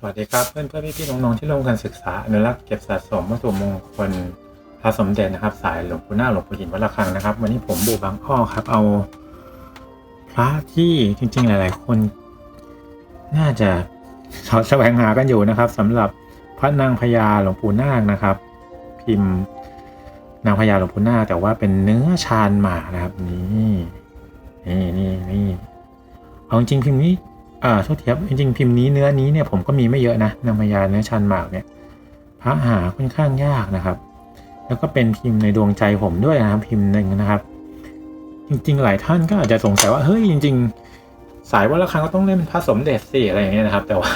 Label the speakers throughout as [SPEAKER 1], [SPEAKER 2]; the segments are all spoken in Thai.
[SPEAKER 1] สวัสดีครับเพื่อนเพื่อนพี่พี่น้องๆที่ร่วมกันศึกษาอนุรักษ์เก็บสะสมวัตถุมงคลพระสมเด็จนะครับ สายหลวงปู่หน้าหลวงปู่หินวัดระฆังนะครับ วันนี้ผมบูบางอ้อครับ เอา พระที่จริง ๆ หลาย ๆ คน น่าจะแสวงหากันอยู่นะครับสำหรับพระนางพญาหลวงปู่นาคนะครับ พิมพ์นางพญาหลวงปู่นาคแต่ว่าเป็นเนื้อชาญหมานะครับ นี่นี่นี่นี่เอาจริงพิมพ์นี้ อ่าโทษทีครับจริงๆพิมพ์นี้เนื้อนี้เนี่ยผมก็มีไม่เยอะนะนางพญาเนื้อชันหมากเนี่ยพระหาค่อนข้างยากนะครับ แล้วก็เป็นพิมพ์ในดวงใจผมด้วยนะครับพิมพ์หนึ่งนะครับ จริง ๆ หลายท่านก็อาจจะสงสัยว่าเฮ้ยจริง ๆ สายวัดระฆังก็ต้องเล่นพระสมเด็จสิอะไรอย่างเงี้ยนะครับ แต่ว่า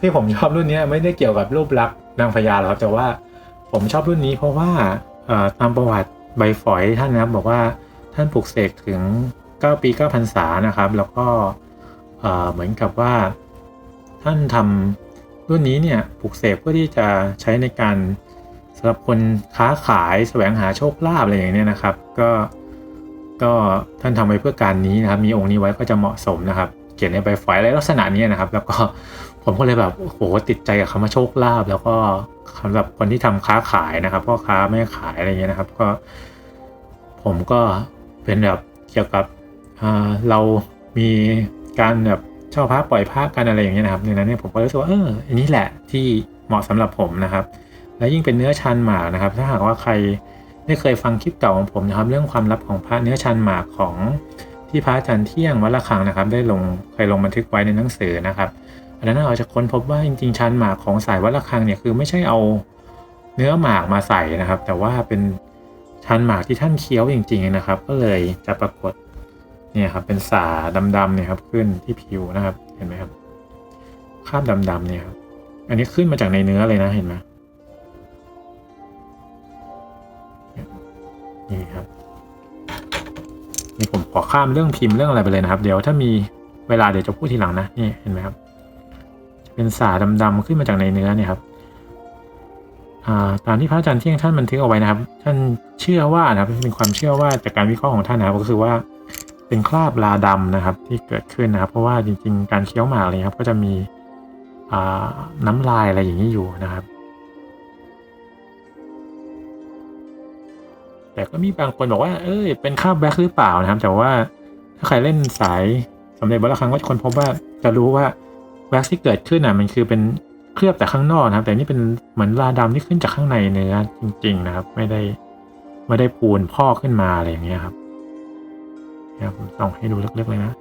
[SPEAKER 1] ที่ผมชอบรุ่นเนี้ยไม่ได้เกี่ยวกับรูปลักษณ์นางพญาหรอกครับแต่ว่าผมชอบรุ่นนี้เพราะว่าตามประวัติใบฝอยท่านนะครับบอกว่าท่านปลูกเสกถึง 9 ปี9พรรษานะครับ แล้วก็ เหมือนกับว่า ท่านทำรุ่นนี้เนี่ยปลูกเสกเพื่อที่จะใช้ในการสำหรับคนค้าขายแสวงหาโชคลาภอะไรอย่างเนี้ยนะครับ ก็ก็ท่านทำไว้เพื่อการนี้นะครับ มีองค์นี้ไว้ก็จะเหมาะสมนะครับ เขียนในใบฝอยอะไรลักษณะนี้นะครับ แล้วก็ผมก็เลยแบบโอ้โหติดใจกับคำว่าโชคลาภแล้วก็สำหรับคนที่ทำค้าขายนะครับพ่อค้าแม่ขายอะไรเงี้ยนะครับ ก็ ผมก็เป็นแบบเกี่ยวกับเรามี การแบบเช่าพระปล่อยพระกันอะไรอย่างเงี้ยนะครับในนั้นเนี่ยผมก็รู้สึกว่าเอออันนี้แหละที่เหมาะสำหรับผมนะครับ และยิ่งเป็นเนื้อชันหมากนะครับ ถ้าหากว่าใครได้เคยฟังคลิปเก่าของผมนะครับ เรื่องความลับของพระเนื้อชันหมากของที่พระอาจารย์เที่ยงวัดระฆังนะครับ ได้ลงเคยลงบันทึกไว้ในหนังสือนะครับอันนั้นเราจะค้นพบว่าจริงๆชันหมากของสายวัดระฆังเนี่ยคือไม่ใช่เอาเนื้อหมากมาใส่นะครับ แต่ว่าเป็นชันหมากที่ท่านเคี้ยวจริง ๆนะครับ ก็เลยจะปรากฏ เนี่ยครับเป็นสาดำๆเนี่ยครับขึ้นที่ผิวนะครับเห็นไหมครับคราบดำๆเนี่ยครับอันนี้ขึ้นมาจากในเนื้อเลยนะเห็นไหมนี่ครับนี่ผมขอข้ามเรื่องพิมพ์เรื่องอะไรไปเลยนะครับ เดี๋ยวถ้ามีเวลาเดี๋ยวจะพูดทีหลังนะนี่เห็นไหมครับ เป็นสาดำๆขึ้นมาจากในเนื้อเนี่ยครับาตามที่พระอาจารย์เที่ยงท่านบันทึกเอาไว้นะครับ ท่านเชื่อว่านะครับเป็นความเชื่อว่าจากการวิเคราะห์ของท่านนะครับก็คือว่า เป็นคราบลาดำนะครับที่เกิดขึ้นนะครับ เพราะว่าจริงๆ การเคี้ยวหมากเลยครับ ก็จะมีน้ำลายอะไรอย่างนี้อยู่นะครับ แต่ก็มีบางคนบอกว่า เอ้ยเป็นคราบแบ็คหรือเปล่านะครับ แต่ว่าถ้าใครเล่นสายสำเร็จบละครั้งก็จะคนพบว่าจะรู้ว่าแว็กที่เกิดขึ้นอะมันคือเป็นเคลือบแต่ข้างนอกนะครับ แต่นี่เป็นเหมือนลาดำที่ขึ้นจากข้างในเนื้อจริง ๆ นะครับ ไม่ได้ไม่ได้ปูนพอกขึ้นมาอะไรอย่างเงี้ยครับ นะครับผมส่องให้ดูเล็กๆเลยนะ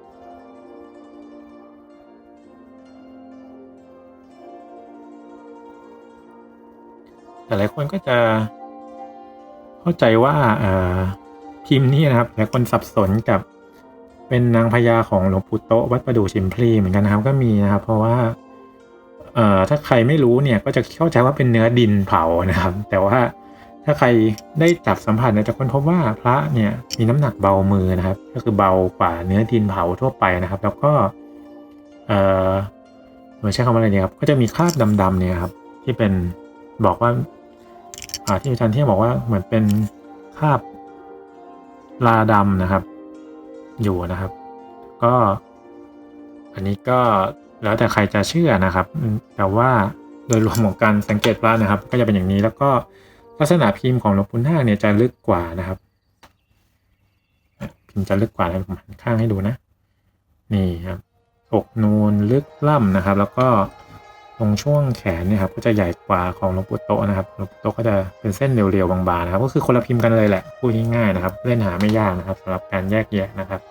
[SPEAKER 1] แต่หลายคนก็จะเข้าใจว่าพิมพ์นี้นะครับหลายคนสับสนกับเป็นนางพญาของหลวงปู่โตวัดประดู่ชิมพลีเหมือนกันนะครับก็มีนะครับ เพราะว่าเอ่อถ้าใครไม่รู้เนี่ยก็จะเข้าใจว่าเป็นเนื้อดินเผานะครับ แต่ว่า ถ้าใครได้จับสัมผัสเนี่ยจะค้นพบว่าพระเนี่ยมีน้ำหนักเบามือนะครับ ก็คือเบากว่าเนื้อดินเผาทั่วไปนะครับ แล้วก็เอ่อเหมือนใช้คำว่าอะไรเนี่ยครับก็จะมีคราบดำๆเนี่ยครับที่เป็นบอกว่าอ่าที่อาจารย์เที่ยงบอกว่าเหมือนเป็นคราบลาดำนะครับ อยู่นะครับ ก็ อันนี้ก็แล้วแต่ใครจะเชื่อนะครับ แต่ว่าโดยรวมของการสังเกตว่านะครับ ก็จะเป็นอย่างนี้แล้วก็ ลักษณะพิมพ์ของหลวงปู่นาคเนี่ยจะลึกกว่านะครับ พิมพ์จะลึกกว่านะผมหันข้างให้ดูนะ นี่ครับอกนูนลึกล่ำนะครับ แล้วก็ตรงช่วงแขนเนี่ยครับก็จะใหญ่กว่าของหลวงปู่โตนะครับหลวงปู่โตก็จะเป็นเส้นเรียวๆบางๆนะครับ ก็คือคนละพิมพ์กันเลยแหละพูดง่ายๆนะครับ เล่นหาไม่ยากนะครับสำหรับการแยกแยะนะครับ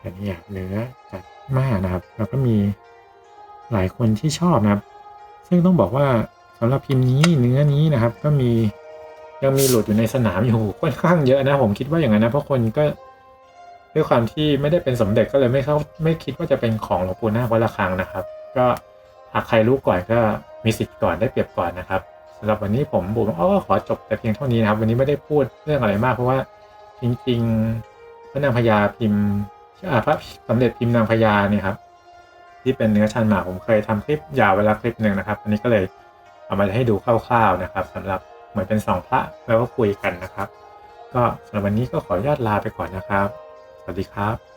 [SPEAKER 1] แบบนี้ครับเนื้อจัดมากนะครับ แล้วก็มีหลายคนที่ชอบนะครับ ซึ่งต้องบอกว่า สำหรับพิมพ์นี้เนื้อนี้นะครับ ก็มียังมีหลุดอยู่ในสนามอยู่ค่อนข้างเยอะนะ ผมคิดว่าอย่างนั้นนะเพราะคนก็ด้วยความที่ไม่ได้เป็นสมเด็จก็เลยไม่เข้าไม่คิดว่าจะเป็นของหลวงปู่นาควัดระฆังนะครับ ก็หากใครรู้ก่อนก็มีสิทธิ์ก่อนได้เปรียบก่อนนะครับสำหรับวันนี้ผมบุ๋มอ้อก็ขอจบแต่เพียงเท่านี้นะครับ วันนี้ไม่ได้พูดเรื่องอะไรมากเพราะว่าจริงๆพระนางพญาพิมพ์อ่าพระสมเด็จพิมพ์นางพญาเนี่ยครับที่เป็นเนื้อชันหมาผมเคยทำคลิปยาวเวลาคลิปหนึ่งนะครับ อันนี้ก็เลย เอามาให้ดูคร่าวๆนะครับสำหรับเหมือนเป็นสองพระแล้วก็คุยกันนะครับ ก็สำหรับวันนี้ก็ขออนุญาตลาไปก่อนนะครับ สวัสดีครับ